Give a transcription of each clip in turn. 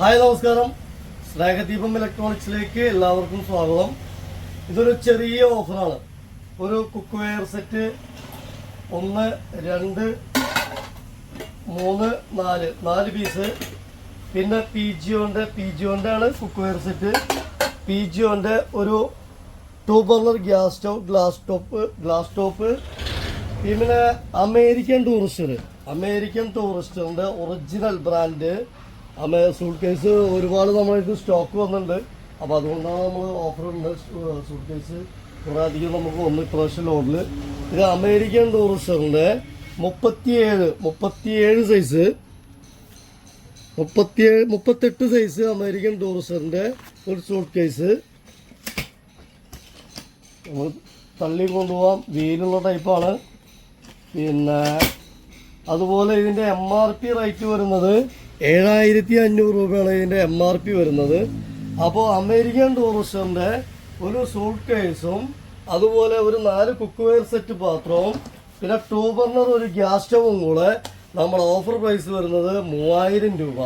Hi നമസ്കാരം. സ്നേഹദീപം ഇലക്ട്രോണിക്സിലേക്ക് എല്ലാവർക്കും സ്വാഗതം. ഇതൊരു ചെറിയ ഓഫറാണ്. ഒരു കുക്ക് വെയർ സെറ്റ് ഒന്ന് രണ്ട് മൂന്ന് നാല്. നാല് പീസ്. പിന്നെ പി ജിയോന്റെ പി ജിയോന്റെ ആണ് കുക്ക് വെയർ സെറ്റ്. പി ജിയോന്റെ ഒരു two burner gas stove glass top glass top. പിന്നെ അമേരിക്കൻ ടൂറിസ്റ്റർ. അമേരിക്കൻ ടൂറിസ്റ്ററിന്റെ ഒറിജിനൽ ബ്രാൻഡ് അമേ സൂട്ട് കേസ് ഒരുപാട് നമ്മളായിട്ട് സ്റ്റോക്ക് വന്നിട്ടുണ്ട്. അപ്പോൾ അതുകൊണ്ടാണ് നമ്മൾ ഓഫർ ഉണ്ട് സൂട്ട് കേസ് കുറേ അധികം നമുക്ക് ഒന്ന് ഇപ്രാവശ്യം ലോഡിൽ ഇത് അമേരിക്കൻ ടൂറിസ്റ്ററിന്റെ മുപ്പത്തിയേഴ് മുപ്പത്തിയേഴ് സൈസ് മുപ്പത്തിയേഴ് മുപ്പത്തെട്ട് സൈസ് അമേരിക്കൻ ടൂറിസ്റ്ററിന്റെ ഒരു സൂട്ട് കേസ് നമ്മൾ തള്ളി കൊണ്ടുപോകാം വീലുള്ള ടൈപ്പാണ് പിന്നെ അതുപോലെ ഇതിന്റെ എം ആർ പി റേറ്റ് വരുന്നത് ഏഴായിരത്തി അഞ്ഞൂറ് രൂപയാണ് ഇതിന്റെ എം ആർ പി വരുന്നത്. അപ്പോൾ അമേരിക്കൻ ടൂറിസ്റ്ററിന്റെ ഒരു സൂട്ട് കേസും അതുപോലെ ഒരു നാല് കുക്ക് വെയർ സെറ്റ് പാത്രവും പിന്നെ ടൂ ബർണർ ഒരു ഗ്യാസ് സ്റ്റവും കൂടെ നമ്മൾ ഓഫർ പ്രൈസ് വരുന്നത് മൂവായിരം രൂപ.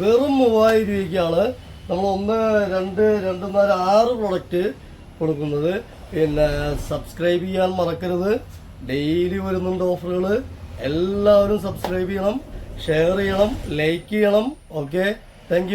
വെറും മൂവായിരം രൂപയ്ക്കാണ് നമ്മൾ ഒന്ന് രണ്ട് രണ്ട് നാല് ആറ് പ്രൊഡക്റ്റ് കൊടുക്കുന്നത്. പിന്നെ സബ്സ്ക്രൈബ് ചെയ്യാൻ മറക്കരുത്. ഡെയിലി വരുന്നുണ്ട് ഓഫറുകൾ എല്ലാവരും സബ്സ്ക്രൈബ് ചെയ്യണം. ഷെയർ ചെയ്യണം ലൈക്ക് ചെയ്യണം. ഓക്കെ? താങ്ക്